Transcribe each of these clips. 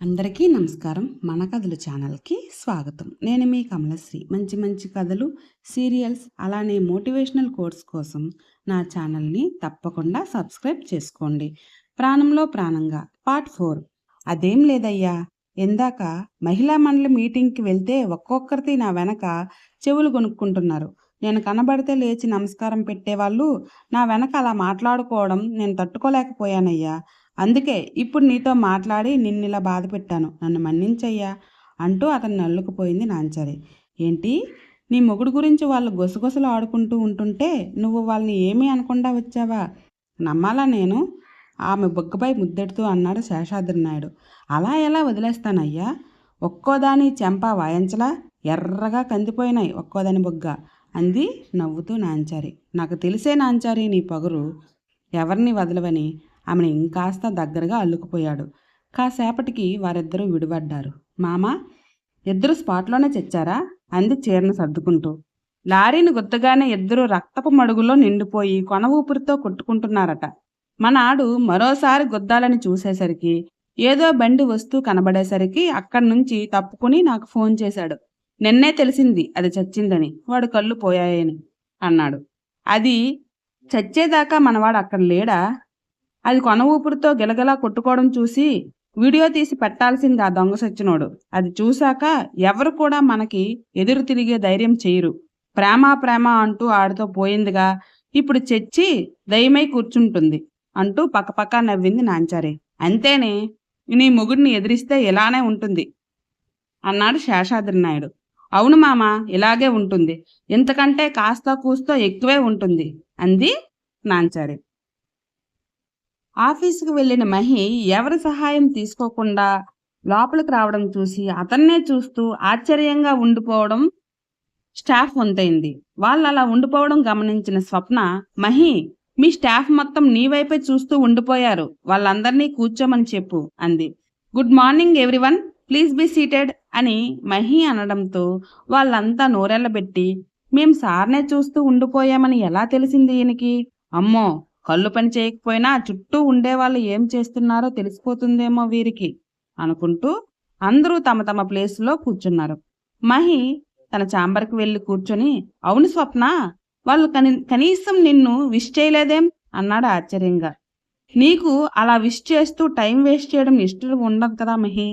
అందరికీ నమస్కారం. మన కథలు ఛానల్కి స్వాగతం. నేను మీ కమలశ్రీ. మంచి మంచి కథలు సీరియల్స్ అలానే మోటివేషనల్ కోర్స్ కోసం నా ఛానల్ని తప్పకుండా సబ్స్క్రైబ్ చేసుకోండి. ప్రాణంలో ప్రాణంగా. Part four. అదేం లేదయ్యా? ఇందాక మహిళా మండలి మీటింగ్కి వెళ్తే ఒక్కొక్కరిది నా వెనక చెవులు కొనుక్కుంటున్నారు నేను కనబడితే లేచి నమస్కారం పెట్టేవాళ్ళు నా వెనక అలా మాట్లాడుకోవడం నేను తట్టుకోలేకపోయానయ్యా. అందుకే ఇప్పుడు నీతో మాట్లాడి నిన్నిలా బాధ పెట్టాను. నన్ను మన్నించయ్యా అంటూ అతను నల్లుకుపోయింది నాంచారి ఏంటి? నీ మొగుడు గురించి వాళ్ళు గుసగుసలు ఆడుకుంటూ ఉంటుంటే నువ్వు వాళ్ళని ఏమీ అనకుండా వచ్చావా? నమ్మాలా నేను? ఆమె బొగ్గపై ముద్దెడుతూ అన్నాడు శేషాద్రి నాయుడు. అలా ఎలా వదిలేస్తానయ్యా? ఒక్కోదాని చెంప వాయించలా ఎర్రగా కందిపోయినాయి ఒక్కోదాని బొగ్గ అంది నవ్వుతూ నాంచారి నాకు తెలిసే నాంచారి నీ పొగరు ఎవరిని వదలవని? ఆమెను ఇంకాస్త దగ్గరగా అల్లుకుపోయాడు. కాసేపటికి వారిద్దరూ విడిపడ్డారు. మామ ఇద్దరు స్పాట్లోనే చచ్చారా? అంది చీరను సర్దుకుంటూ. లారీని గుర్తుగానే ఇద్దరు రక్తపు మడుగులో నిండిపోయి కొన ఊపిరితో కొట్టుకుంటున్నారట. మన ఆడు మరోసారి గుద్దాలని చూసేసరికి ఏదో బండి వస్తూ కనబడేసరికి అక్కడి నుంచి తప్పుకుని నాకు ఫోన్ చేశాడు. నిన్నే తెలిసింది అది చచ్చిందని వాడు కళ్ళు పోయాయని అన్నాడు. అది చచ్చేదాకా మనవాడు అక్కడ లేడా? అది కొన ఊపిరితో గిలగిలా కొట్టుకోవడం చూసి వీడియో తీసి పెట్టాల్సింది ఆ దొంగ సచ్చినోడు. అది చూశాక ఎవరు కూడా మనకి ఎదురు తిరిగే ధైర్యం చేయరు. ప్రేమ ప్రేమ అంటూ ఆడితో పోయిందిగా. ఇప్పుడు చచ్చి దయమై కూర్చుంటుంది అంటూ పక్కపక్క నవ్వింది నాంచారి. అంతేనే నీ మొగుడిని ఎదిరిస్తే ఇలానే ఉంటుంది అన్నాడు శేషాద్రి నాయుడు. అవును మామ ఇలాగే ఉంటుంది. ఇంతకంటే కాస్త కూస్తో ఎక్కువే ఉంటుంది అంది నాంచారి. ఆఫీసుకు వెళ్ళిన మహి ఎవరి సహాయం తీసుకోకుండా లోపలికి రావడం చూసి అతన్నే చూస్తూ ఆశ్చర్యంగా ఉండిపోవడం స్టాఫ్ వంతైంది. వాళ్ళు అలా ఉండిపోవడం గమనించిన స్వప్న మహి మీ స్టాఫ్ మొత్తం నీ వైపే చూస్తూ ఉండిపోయారు. వాళ్ళందరినీ కూర్చోమని చెప్పు అంది. Good morning everyone. Please be seated అని మహి అనడంతో వాళ్ళంతా నోరెళ్ళబెట్టి మేం సార్నే చూస్తూ ఉండిపోయామని ఎలా తెలిసింది ఈయనకి? అమ్మో కళ్ళు పని చేయకపోయినా చుట్టూ ఉండేవాళ్ళు ఏం చేస్తున్నారో తెలిసిపోతుందేమో వీరికి అనుకుంటూ అందరూ తమ తమ ప్లేస్లో కూర్చున్నారు. మహి తన చాంబర్కి వెళ్ళి కూర్చొని అవును స్వప్న వాళ్ళు కని కనీసం నిన్ను విష్ చేయలేదేం? అన్నాడు ఆశ్చర్యంగా. నీకు అలా విష్ చేస్తూ టైం వేస్ట్ చేయడం ఇష్టం ఉండదు కదా మహి.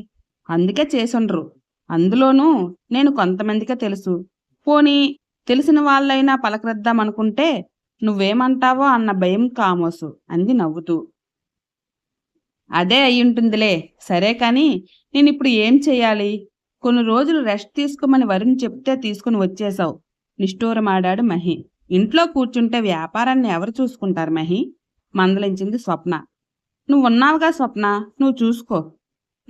అందుకే చేసుండ్రు. అందులోనూ నేను కొంతమందికే తెలుసు. పోనీ తెలిసిన వాళ్ళైనా పలకరిద్దాం అనుకుంటే నువ్వేమంటావో అన్న భయం కామోసు అంది నవ్వుతూ. అదే అయ్యుంటుందిలే సరే కానీ నేను ఇప్పుడు ఏం చెయ్యాలి? కొన్ని రోజులు రెస్ట్ తీసుకోమని వరుణ్ చెప్తే తీసుకుని వచ్చేశావు నిష్ఠూరమాడాడు మహి. ఇంట్లో కూర్చుంటే వ్యాపారాన్ని ఎవరు చూసుకుంటారు మహి? మందలించింది స్వప్న. నువ్వు ఉన్నావుగా స్వప్న నువ్వు చూసుకో.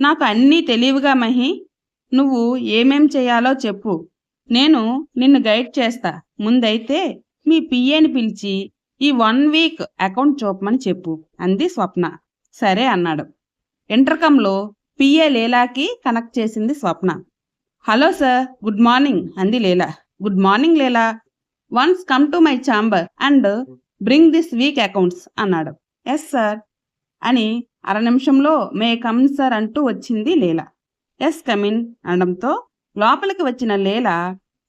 నాకు అన్నీ తెలియవుగా మహి. నువ్వు ఏమేం చేయాలో చెప్పు. నేను నిన్ను గైడ్ చేస్తా. ముందైతే మీ పిఏని పిలిచి ఈ వన్ వీక్ అకౌంట్ చూపమని చెప్పు అంది స్వప్న. సరే అన్నాడు. ఇంటర్కంలో పిఏ లీలాకి కనెక్ట్ చేసింది Swapna. Hello sir good morning అంది Leela. Good morning Leela. Once come to my chamber and bring this week accounts అన్నాడు. ఎస్ సార్ అని అర నిమిషంలో మే కమిన్ సార్ అంటూ వచ్చింది లీలా. ఎస్ కమిన్ అనడంతో లోపలికి వచ్చిన లీలా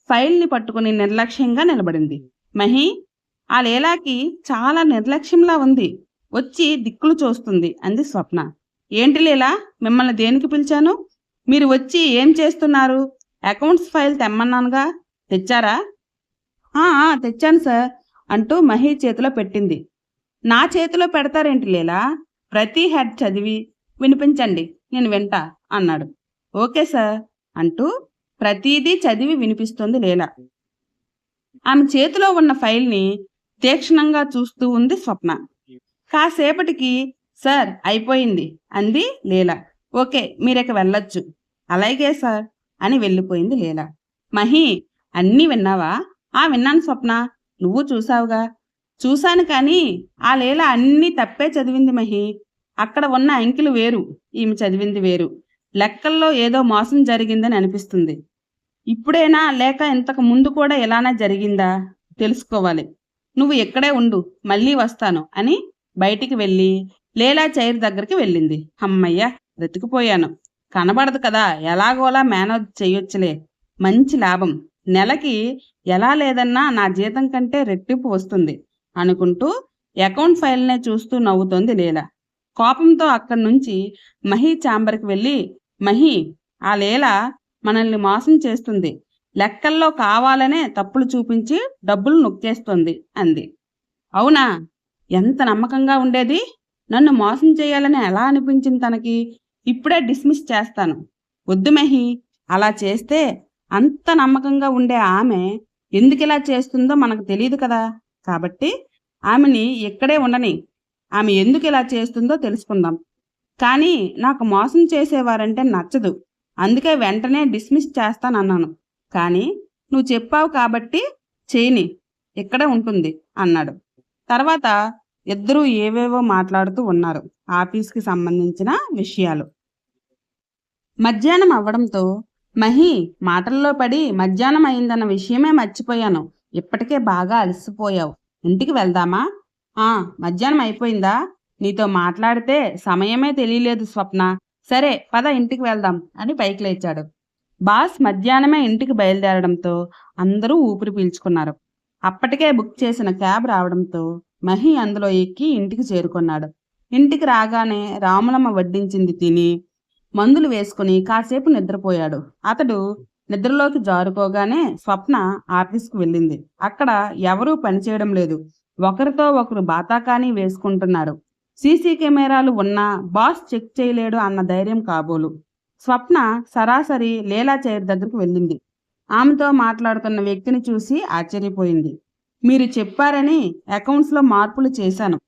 ఫైల్ని పట్టుకుని నిర్లక్ష్యంగా నిలబడింది. మహి ఆ లీలాకి చాలా నిర్లక్ష్యంలా ఉంది. వచ్చి దిక్కులు చూస్తుంది అంది స్వప్న. ఏంటి లీలా మిమ్మల్ని దేనికి పిలిచాను? మీరు వచ్చి ఏం చేస్తున్నారు? అకౌంట్స్ ఫైల్ తెమ్మన్నానుగా. తెచ్చారా? "ఆ, తెచ్చాను సార్ అంటూ మహి చేతిలో పెట్టింది. నా చేతిలో పెడతారేంటి లీలా? ప్రతి హెడ్ చదివి వినిపించండి నేను వింటా అన్నాడు. ఓకే సార్ అంటూ ప్రతిదీ చదివి వినిపిస్తుంది లీలా. ఆమె చేతిలో ఉన్న ఫైల్ని తీక్షణంగా చూస్తూ ఉంది స్వప్న. కాసేపటికి సార్ అయిపోయింది అంది లీల. ఓకే మీరిక వెళ్ళొచ్చు. అలాగే సార్ అని వెళ్ళిపోయింది లీల. మహి అన్నీ విన్నావా? ఆ విన్నాను స్వప్న. నువ్వు చూసావుగా. చూశాను కానీ ఆ లీల అన్నీ తప్పే చదివింది మహి. అక్కడ ఉన్న అంకెలు వేరు. ఈమె చదివింది వేరు. లెక్కల్లో ఏదో మోసం జరిగిందని అనిపిస్తుంది. ఇప్పుడేనా? లేక ఇంతకు ముందు కూడా ఎలానా జరిగిందా? తెలుసుకోవాలి. నువ్వు ఇక్కడే ఉండు మళ్ళీ వస్తాను అని బయటికి వెళ్ళి లేలా చైర్ దగ్గరికి వెళ్ళింది. అమ్మయ్య బ్రతికిపోయాను కనబడదు కదా ఎలాగోలా మేనేజ్ చేయొచ్చులే. మంచి లాభం. నెలకి ఎలా లేదన్నా నా జీతం కంటే రెట్టింపు వస్తుంది అనుకుంటూ అకౌంట్ ఫైల్నే చూస్తూ నవ్వుతోంది లీల. కోపంతో అక్కడి నుంచి మహి ఛాంబర్కి వెళ్ళి మహి ఆ లీల మనల్ని మోసం చేస్తుంది. లెక్కల్లో కావాలనే తప్పులు చూపించి డబ్బులు నొక్కేస్తుంది అంది. అవునా? ఎంత నమ్మకంగా ఉండేది? నన్ను మోసం చేయాలని ఎలా అనిపించింది తనకి? ఇప్పుడే డిస్మిస్ చేస్తాను. వద్దు మెహి అలా చేస్తే అంత నమ్మకంగా ఉండే ఆమె ఎందుకు ఇలా చేస్తుందో మనకు తెలియదు కదా. కాబట్టి ఆమెని ఇక్కడే ఉండని ఆమె ఎందుకు ఇలా చేస్తుందో తెలుసుకుందాం. కానీ నాకు మోసం చేసేవారంటే నచ్చదు. అందుకే వెంటనే డిస్మిస్ చేస్తానన్నాను. కానీ నువ్వు చెప్పావు కాబట్టి చేయని ఇక్కడే ఉంటుంది అన్నాడు. తర్వాత ఇద్దరూ ఏవేవో మాట్లాడుతూ ఉన్నారు ఆఫీస్కి సంబంధించిన విషయాలు. మధ్యాహ్నం అవ్వడంతో మహి మాటల్లో పడి మధ్యాహ్నం అయిందన్న విషయమే మర్చిపోయాను. ఇప్పటికే బాగా అలసిపోయావు. ఇంటికి వెళ్దామా? ఆ మధ్యాహ్నం అయిపోయిందా? నీతో మాట్లాడితే సమయమే తెలియలేదు స్వప్న. సరే పద ఇంటికి వెళ్దాం అని పైకి లేచాడు. బాస్ మధ్యాహ్నమే ఇంటికి బయలుదేరడంతో అందరూ ఊపిరి పీల్చుకున్నారు. అప్పటికే బుక్ చేసిన క్యాబ్ రావడంతో మహి అందులో ఎక్కి ఇంటికి చేరుకున్నాడు. ఇంటికి రాగానే రాములమ్మ వడ్డించింది తిని మందులు వేసుకుని కాసేపు నిద్రపోయాడు. అతడు నిద్రలోకి జారుకోగానే స్వప్న ఆఫీస్కు వెళ్ళింది. అక్కడ ఎవరూ పనిచేయడం లేదు. ఒకరితో ఒకరు బాతాకానీ వేసుకుంటున్నారు. సీసీ కెమెరాలు ఉన్నా బాస్ చెక్ చేయలేడు అన్న ధైర్యం కాబోలు. స్వప్న సరాసరి లీలా చైర్ దగ్గరకు వెళ్ళింది. ఆమెతో మాట్లాడుతున్న వ్యక్తిని చూసి ఆశ్చర్యపోయింది. మీరు చెప్పారని అకౌంట్స్లో మార్పులు చేశాను.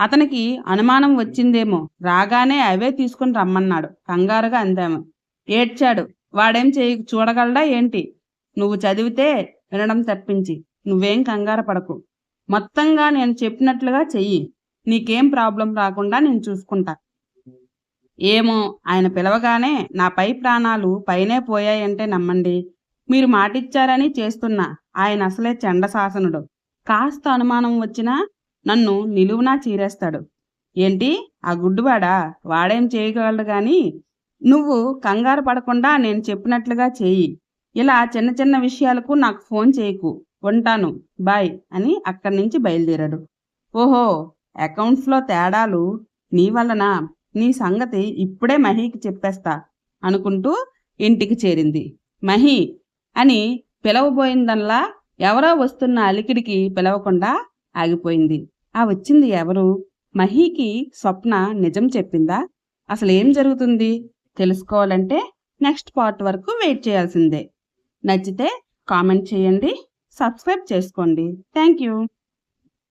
అతనికి అనుమానం వచ్చిందేమో. రాగానే అవే తీసుకుని రమ్మన్నాడు. కంగారుగా అందాము. ఏడ్చాడు. వాడేం చేయ చూడగలడా ఏంటి? నువ్వు చదివితే వినడం తప్పించి. నువ్వేం కంగారు పడకు. మొత్తంగా నేను చెప్పినట్లుగా చెయ్యి. నీకేం ప్రాబ్లం రాకుండా నేను చూసుకుంటా. ఏమో ఆయన పిలవగానే నా పై ప్రాణాలు పైనే పోయాయంటే నమ్మండి. మీరు మాటిచ్చారని చేస్తున్నా. ఆయన అసలే చండశాసనుడు కాస్త అనుమానం వచ్చినా నన్ను నిలువునా చీరేస్తాడు. ఏంటి? ఆ గుడ్డువాడా? వాడేం చేయగలడు గాని? నువ్వు కంగారు పడకుండా నేను చెప్పినట్లుగా చేయి. ఇలా చిన్న చిన్న విషయాలకు నాకు ఫోన్ చేయకు. ఉంటాను. బాయ్ అని అక్కడి నుంచి బయలుదేరాడు. ఓహో! అకౌంట్స్లో తేడాలు నీ వలన నీ సంగతి ఇప్పుడే మహీకి చెప్పేస్తా అనుకుంటూ ఇంటికి చేరింది. మహి అని పిలవబోయిందల్లా ఎవరో వస్తున్న అలికిడికి పిలవకుండా ఆగిపోయింది. ఆ వచ్చింది ఎవరు? మహీకి స్వప్న నిజం చెప్పిందా? అసలు ఏం జరుగుతుంది? తెలుసుకోవాలంటే నెక్స్ట్ పార్ట్ వరకు వెయిట్ చేయాల్సిందే. నచ్చితే కామెంట్ చేయండి సబ్స్క్రైబ్ చేసుకోండి. Thank you.